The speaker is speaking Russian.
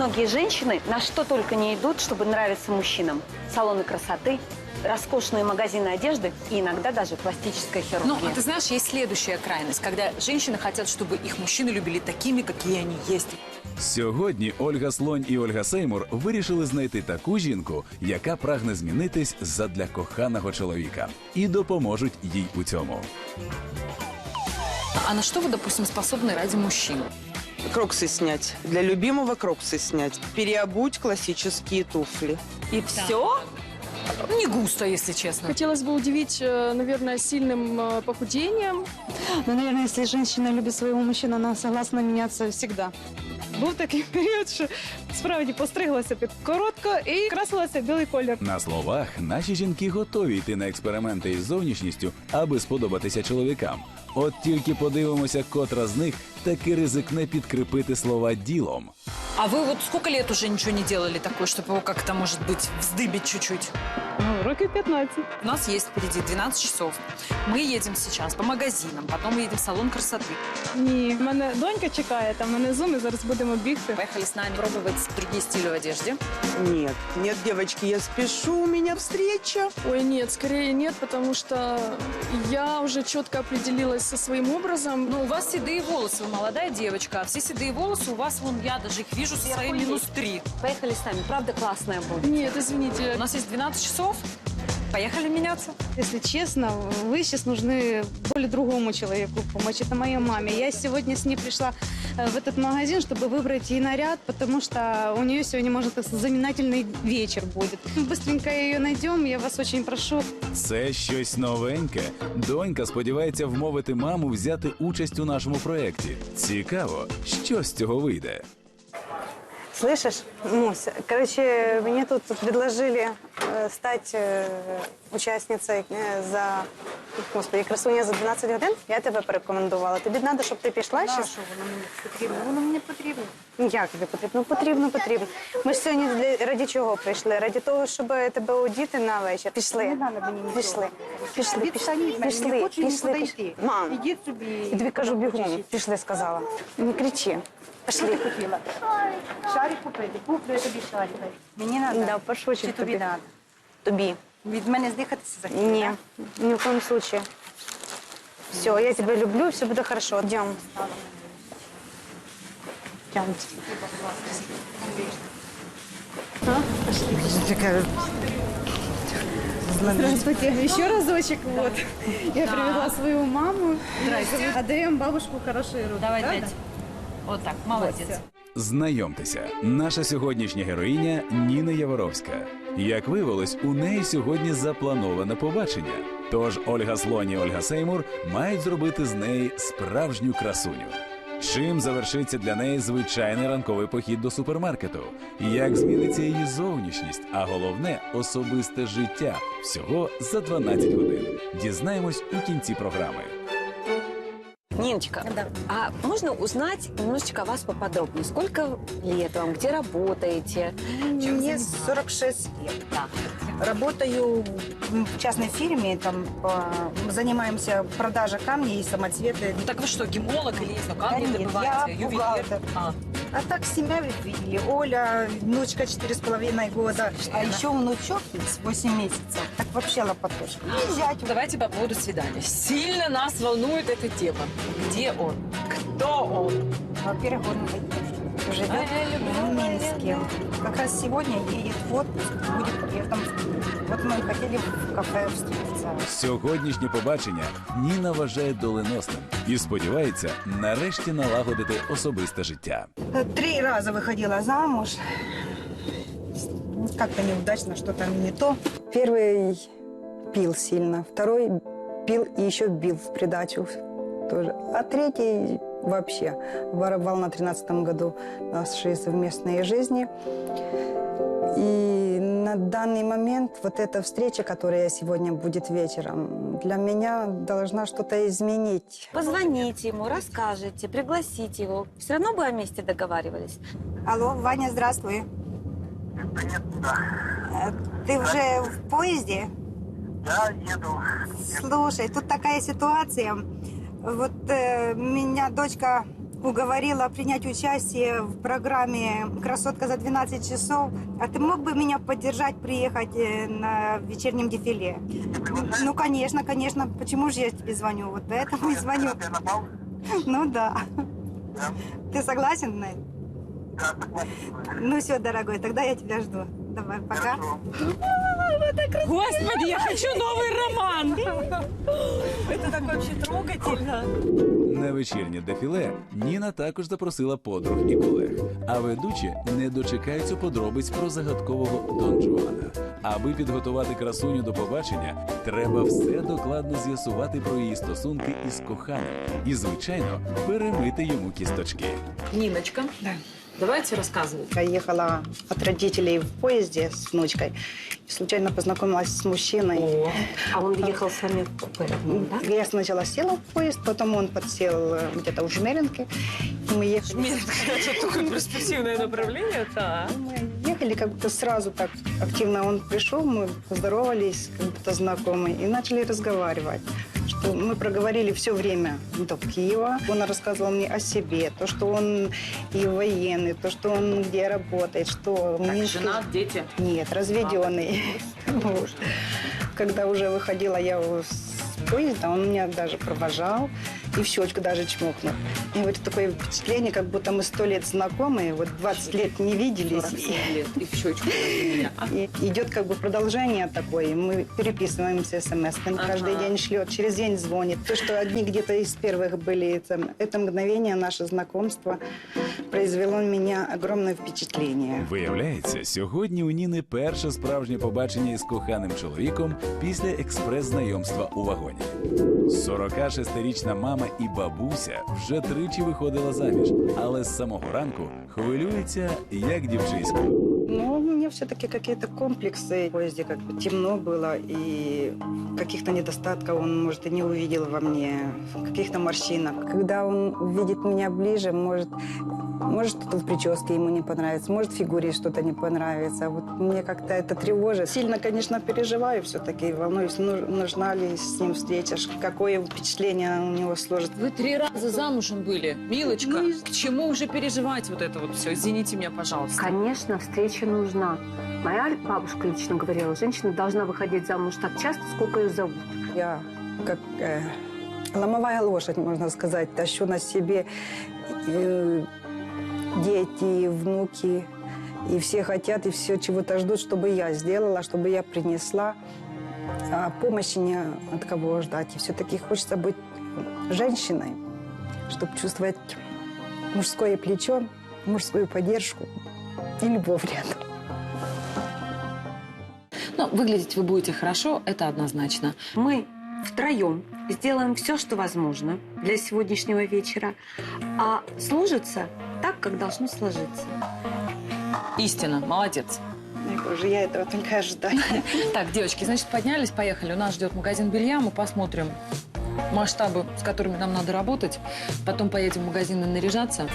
Многие женщины на что только не идут, чтобы нравиться мужчинам. Салоны красоты, роскошные магазины одежды и иногда даже пластическая Ну, хирургия. а ты знаешь, есть следующая крайность, когда женщины хотят, чтобы их мужчины любили такими, какие они есть. Сьогодні Ольга Слонь і Ольга Сеймур вирішили знайти таку жінку, яка прагне змінитись задля коханого чоловіка, і допоможуть їй у цьому. А на что вы, допустим, способны ради мужчин? Кроксы снять. Для любимого кроксы снять. Переобуть классические туфли. И все? Не густо, если честно. Хотелось бы удивить, э, наверное, сильным э, похудением. Ну, наверное, если женщина любит своего мужчину, она согласна меняться всегда. Був такий період, що справді постриглася під коротко і красилася в білий колір. На словах наші жінки готові йти на експерименти із зовнішністю, аби сподобатися чоловікам. От тільки подивимося, котра з них таки ризикне підкріпити слова ділом. А вы вот сколько лет уже ничего не делали такое, чтобы его как-то, может быть, вздыбить чуть-чуть? Ну, років 15. У нас есть впереди 12 часов. Мы едем сейчас по магазинам, потом мы едем в салон красоты. Ні, в мене донька чекає там внизу, ми зараз будемо бігти. Поехали с нами пробовать другие стили в одежде. Нет, нет, девочки, я спешу, у меня встреча. Ой, нет, скорее нет, потому что я уже четко определилась со своим образом. Ну, у вас седые волосы, вы молодая девочка, а все седые волосы у вас, вон, я даже их вижу со своей минус три. Поехали с нами, правда классная будет. Нет, извините. У нас есть 12 часов. Поехали меняться. Если честно, вы сейчас нужны более другому человеку помочь. Это моей маме. Я сегодня с ней пришла э, в этот магазин, чтобы выбрать ей наряд, потому что у нее сегодня, может, быть, знаменательный вечер будет. Быстренько ее найдем, я вас очень прошу. Це щось новеньке. Донька сподівається вмовити маму взяти участь у нашому проєкті. Цікаво, що з цього вийде. Слышишь, Муся, короче, мне тут предложили э, стать э, учасницей э, за, господи, красуня за 12 годин. Я тебе порекомендувала. Тобі треба, щоб ти пішла ще? що воно мені потрібно? Воно мені потрібно. Ну, Як тобі потрібно? Ну, потрібно, потрібно. Ми ж сьогодні для, раді чого прийшли? Раді того, щоб тебе одіти на вечір. Пішли. Не треба мені нічого. Пішли. Пішли, Відстаніть мене, пішли, не хочу пішли, нікуди пішли. йти. Мам, Ідіть собі. я тобі кажу бігом. Пішли, сказала. Не кричи. Що ти Пішли. хотіла? Шарик купити. Куплю я тобі шарик. Мені треба? Да, пошучу Чи тобі тобі. треба? Тобі. Від мене здихатися захотіла? Ні, ни в коем случае. Все, я тебя люблю, все будет хорошо. Идем. Идемте. Здравствуйте. Еще разочек. Вот. Я привела свою маму. Здрасте. Отдаем бабушку хорошие руки. Давай, правда? дядь. Вот так, молодец. Знайомтеся, наша сьогоднішня героїня Ніна Яворовська. Як виявилось, у неї сьогодні заплановане побачення. Тож Ольга Слоні і Ольга Сеймур мають зробити з неї справжню красуню. Чим завершиться для неї звичайний ранковий похід до супермаркету? Як зміниться її зовнішність, а головне особисте життя всього за 12 годин. Дізнаємось у кінці програми. Ниночка, а можно узнать немножечко о вас поподробнее? Сколько лет вам, где работаете? Мне 46 лет. Работаю в частной фирме, там по- занимаемся продажей камней и самоцветы. Ну так вы что, гемолог или есть? Ну, Да камни нет, добываете, я бухгалтер. А, А так семья ведь видели. Оля, внучка четыре с половиной года, а еще внучок с 8 месяцев. Так вообще лопатошка. И зять. давайте по поводу свидания. Сильно нас волнует эта тема. Где он? Кто он? Во-первых, он живет в Минске. Как раз сегодня едет в отпуск, будет летом. Вот мы и хотели в кафе встретиться. Сьогоднішнє побачення Ніна вважає доленосним і сподівається нарешті налагодити особисте життя. Три раза выходила замуж. Как-то неудачно, что-то не то. Первый пил сильно, второй пил и еще бил в придачу тоже. А третий вообще воровал на тринадцатом году нашей совместной жизни. И на данный момент вот эта встреча, которая сегодня будет вечером, для меня должна что-то изменить. Позвоните ему, расскажете, пригласите его. Все равно бы о месте договаривались. Алло, Ваня, здравствуй. Э, Ты уже в поезде? Да, еду. Слушай, тут такая ситуация. Вот э, меня дочка уговорила принять участие в программе «Красотка за 12 часов». А ты мог бы меня поддержать, приехать э, на вечернем дефиле? Ну, конечно, конечно. Почему же я тебе звоню? Вот поэтому и звоню. Ну да. Да. Ты согласен на это? Да, согласен. Ну все, дорогой, тогда я тебя жду. Давай, пока. Хорошо. Господи, я хочу новый роман! Это так вообще трогательно. На вечірнє дефіле Ніна також запросила подруг і колег. А ведучі не дочекаються подробиць про загадкового Дон Жуана. Аби підготувати красуню до побачення, треба все докладно з'ясувати про її стосунки із коханим і, звичайно, перемити йому кісточки. Ниночка, Да. Давайте рассказывать. Я ехала от родителей в поезде с внучкой. И случайно познакомилась с мужчиной. А он ехал с вами в купе, да? Я сначала села в поезд, потом он подсел э, где-то у Жмеринки. И мы ехали. Это такое перспективное направление, да. Мы ехали как будто сразу так активно. Он пришел, мы поздоровались, как будто знакомые, и начали разговаривать. Что мы проговорили все время до Киева. Он рассказывал мне о себе, то, что он и военный, то, что он где работает, что в Минске- Жена, дети. Нет, разведенный. Вот. Когда уже выходила я с поезда, он меня даже провожал и в щечку даже чмокнул. И вот такое впечатление, как будто мы сто лет знакомы, вот 20 лет не виделись. 47 лет и в щечку для меня. И идет как бы продолжение такое. Мы переписываемся смс -ками. Ага. Каждый день шлет, через день звонит. То, что одни где-то из первых были, это, это мгновение, наше знакомство произвело на меня огромное впечатление. Виявляється, сьогодні у Ніни перше справжнє побачення із коханим чоловіком після експрес-знайомства у вагоні. 46-річна мама і бабуся вже тричі виходила заміж, але з самого ранку хвилюється як дівчисько. Ну, все-таки какие-то комплексы. В поезде как бы темно было, и каких-то недостатков он, может, и не увидел во мне, каких-то морщинок. Когда он увидит меня ближе, может, может что-то в прическе ему не понравится, может, в фигуре что-то не понравится. Вот мне как-то это тревожит. Сильно, конечно, переживаю все-таки, волнуюсь, ну- нужна ли с ним встреча, какое впечатление у него сложится. Вы три раза замужем были, Милочка. Ну и- К чему уже переживать вот это вот все? Извините меня, пожалуйста. Конечно, встреча нужна. Моя бабушка лично говорила, женщина должна выходить замуж так часто, сколько ее зовут. Я как э, ломовая лошадь, можно сказать, тащу на себе э, дети, внуки. И все хотят, и все чего-то ждут, чтобы я сделала, чтобы я принесла. А помощи не от кого ждать. И все-таки хочется быть женщиной, чтобы чувствовать мужское плечо, мужскую поддержку и любовь рядом. Ну, выглядеть вы будете хорошо, это однозначно. Мы втроем сделаем все, что возможно для сегодняшнего вечера, а сложится так, как должно сложиться. Истина, молодец. Говорю, я этого только ожидаю. Так, девочки, значит, поднялись, поехали. У нас ждет магазин белья, мы посмотрим масштабы, с которыми нам надо работать. Потом поедем в магазин и наряжаться.